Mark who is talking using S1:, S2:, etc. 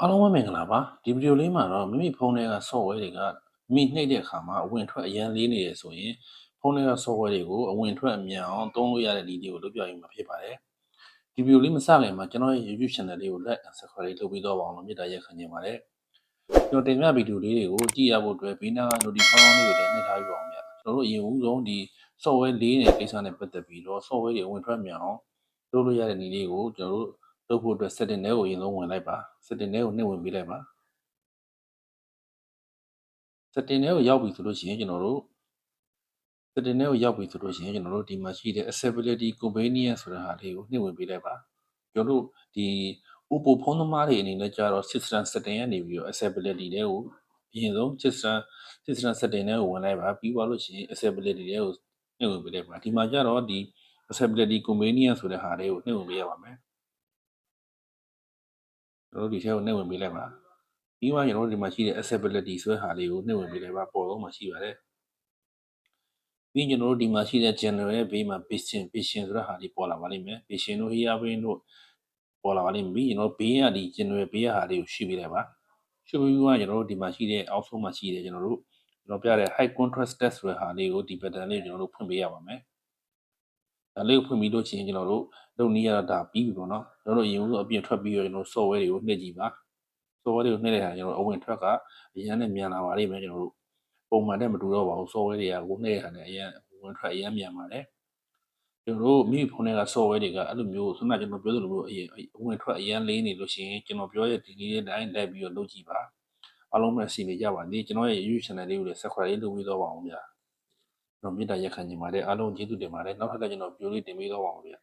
S1: အားလုံးပဲမင်္ဂလာပါဒီဗီဒီယိုလေးမှာတော့မိမိဖုန်းထဲက software တွေကမိနှိပ်တဲ့အခါမှာအဝင်ထွက်အရန်လေးနေရဆိုရင်ဖုန်းထဲက software တွေကိုအဝင်ထွက်အမြန်အောင်သုံးလို့ရတဲ့နည်းတွေကိုလုပ်ပြရမှာဖြစ်ပါတယ်ဒီဗီဒီယိုလေးမစခင်မှာကျွန်တော်ရဲ့ YouTube channel လေးကို like and subscribe လုပ်ပြီးတော့ပါအောင်လို့မေတ္တာရက်ခံနေပါတယ်ကျွန်တော်တင်ပြဗီဒီယိုလေးတွေကိုကြည့်ရဖို့အတွက်ဘေးနားက notification လေးကိုလည်းနှိပ်ထားပြီးပါအောင်ဗျကျွန်တော်တို့အရင်ဦးဆုံးဒီ software လေးနဲ့ကိစ္စနဲ့ပတ်သက်ပြီးတော့ software တွေအဝင်ထွက်မြန်အောင်လုပ်လို့ရတဲ့နည်းလေးကိုကျွန်တော်တို့ လုပ်ဖို့အတွက် setting တွေကိုအရင်ဆုံးဝင်လိုက်ပါ setting တွေကိုနှိပ်ဝင်ပေးလိုက်ပါ setting တွေကိုရောက်ပြီဆိုလို့ရှိရင်ကျွန်တော်တို့ setting တွေကိုရောက်ပြီဆိုလို့ရှိရင်ကျွန်တော်တို့ဒီမှာရှိတဲ့ accessibility convenience ဆိုတဲ့ဟာလေးကိုနှိပ်ဝင်ပေးလိုက်ပါကျွန်တော်တို့ဒီဥပဖုန်းသမားတွေအနေနဲ့ကြတော့ system setting ကနေပြီးတော့ accessibility တွေကိုအရင်ဆုံး system system setting တွေကိုဝင်လိုက်ပါပြီးသွားလို့ရှိရင် accessibility တွေကိုနှိပ်ဝင်ပေးလိုက်ပါဒီမှာကြတော့ဒီ accessibility convenience ဆိုတဲ့ဟာလေးကိုနှိပ်ဝင်ပေးရပါမယ် ကျွန်တော်တို့ဒီထဲကိုနှိပ်ဝင်ပေးလိုက်ပါပြီးမှကျွန်တော်တို့ဒီမှာရှိတဲ့ accessibility ဆိုတဲ့ဟာလေးကိုနှိပ်ဝင်ပေးလိုက်ပါပေါ်တော့မှရှိပါတယ်ပြီးရင်ကျွန်တော်တို့ဒီမှာရှိတဲ့ general ရဲ့ဘေးမှာ patient patient ဆိုတဲ့ဟာလေးပေါ်လာပါလိမ့်မယ် patient တို့ hearing တို့ပေါ်လာပါလိမ့်မယ်ပြီးကျွန်တော်ဘေးကဒီ general ဘေးကဟာလေးကိုရှင်းပေးလိုက်ပါရှင်းပြီးမှကျွန်တော်တို့ဒီမှာရှိတဲ့အောက်ဆုံးမှာရှိတဲ့ကျွန်တော်တို့ကျွန်တော်ပြတဲ့ high contrast test ဆိုတဲ့ဟာလေးကိုဒီ pattern လေးကိုကျွန်တော်တို့ဖွင့်ပေးရပါမယ် ဒါလေးကိုဖွင့်ပြီးလို့ရှိရင်ကျွန်တော်တို့လုပ်နည်းရတာပြီးပြီပေါ့နော်ကျွန်တော်တို့အရင်ကအပြင်ထွက်ပြီးတော့ကျွန်တော် software တွေကိုနှိပ်ကြည့်ပါ software တွေကိုနှိပ်လိုက်တာကျွန်တော်အဝင်ထွက်ကအရင်နဲ့မြန်လာပါလိမ့်မယ်ကျွန်တော်တို့ပုံမှန်နဲ့မတူတော့ပါဘူး software တွေကကိုနှိပ်ရတာနဲ့အရင်ဝင်ထွက်အရင်မြန်ပါတယ်ကျွန်တော်တို့မိဖုန်းတွေက software တွေကအဲ့လိုမျိုးခုနကကျွန်တော်ပြောသလိုမျိုးအရင်အဝင်ထွက်အရင်လေးနေလို့ရှိရင်ကျွန်တော်ပြောရဲ့ဒီနေ့တိုင်းလိုက်ပြီးတော့လုပ်ကြည့်ပါအားလုံးပဲစီနေကြပါသည်ကျွန်တော်ရဲ့ YouTube channel လေးကိုလည်း subscribe လုပ်ပြီးတော့ပါအောင်ဗျာကျွန် တော်မေတ္တာရက်ခံနေပါတယ်အားလုံးကျေးဇူးတင်ပါတယ်နောက်ထပ်လည်းကျွန်တော် video လေးတင်ပေးတော့ပါအောင်ဗျာ